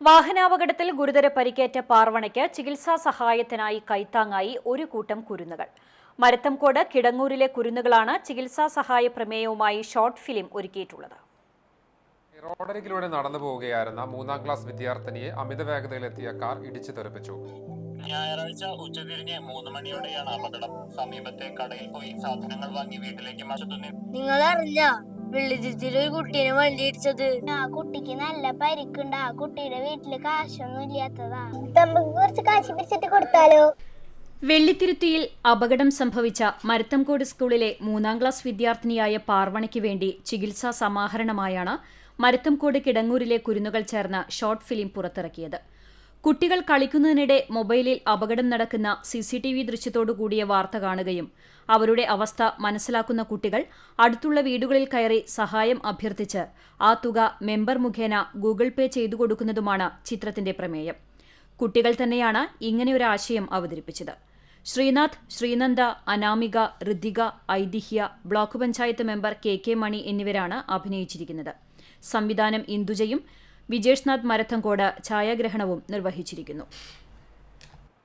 വാഹനാപകടത്തിൽ ഗുരുതര പരിക്കേറ്റ പാർവണയ്ക്ക് ചികിത്സാ സഹായത്തിനായി കൈത്താങ്ങായി ഒരു കൂട്ടം കുരുന്നുകൾ. മരത്തംകോട് കിടങ്ങൂരിലെ കുരുന്നുകളാണ് ചികിത്സാ സഹായ പ്രമേയവുമായി ഷോർട്ട് ഫിലിം ഒരുക്കിയിട്ടുള്ളത്. റോഡരികിലൂടെ നടന്നു പോവുകയായിരുന്ന മൂന്നാം ക്ലാസ് വിദ്യാർത്ഥിനിയെ അമിത വേഗതയിലെത്തിയ കാർ ഇടിച്ചു തെറിപ്പിച്ചു. ഞായറാഴ്ച ഉച്ചതിരിഞ്ഞ് മൂന്ന് മണിയോടെയാണ് അപകടം. സമീപത്തെ കടയിൽ പോയി സാധനങ്ങൾ വാങ്ങി വീട്ടിലേക്ക് മടങ്ങുന്നു നിങ്ങൾ അറിഞ്ഞ വെള്ളിത്തിരി ഒരു കുട്ടീനെ വണ്ടി ഇടിച്ചത്. ആ കുട്ടിക്ക് നല്ല പരിക്കുണ്ട്. ആ കുട്ടിയുടെ വീട്ടിൽ കാശൊന്നും ഇല്ലാത്തതാ. നമുക്ക് കുറച്ച് കാശ് പിടിച്ചിട്ട് കൊടുത്താലോ? വെള്ളിത്തിരുത്തിയിൽ അപകടം സംഭവിച്ച മരത്തംകോട് സ്കൂളിലെ മൂന്നാം ക്ലാസ് വിദ്യാർത്ഥിനിയായ പാർവണയ്ക്ക് വേണ്ടി ചികിത്സാ സമാഹരണമായാണ് മരത്തംകോട് കിടങ്ങൂരിലെ കുരുന്നുകൾ ചേർന്ന് ഷോർട്ട് ഫിലിം പുറത്തിറക്കിയത്. കുട്ടികൾ കളിക്കുന്നതിനിടെ മൊബൈലിൽ അപകടം നടക്കുന്ന സി സി ടി വി ദൃശ്യത്തോടുകൂടിയ വാർത്ത കാണുകയും അവരുടെ അവസ്ഥ മനസ്സിലാക്കുന്ന കുട്ടികൾ അടുത്തുള്ള വീടുകളിൽ കയറി സഹായം അഭ്യർത്ഥിച്ച് ആ തുക മെമ്പർ മുഖേന ഗൂഗിൾ പേ ചെയ്തു കൊടുക്കുന്നതുമാണ് ചിത്രത്തിന്റെ പ്രമേയം. കുട്ടികൾ തന്നെയാണ് ഇങ്ങനെയൊരു ആശയം അവതരിപ്പിച്ചത്. Sreenath Sreenanda Anamika Ritika Aithihya block panchayat member K K Mani എന്നിവരാണ് അഭിനയിച്ചിരിക്കുന്നത്. സംവിധാനം ഇന്ദുജയും വിജേഷ്നാഥ് മരത്തങ്കോട് ഛായാഗ്രഹണവും നിർവഹിച്ചിരിക്കുന്നു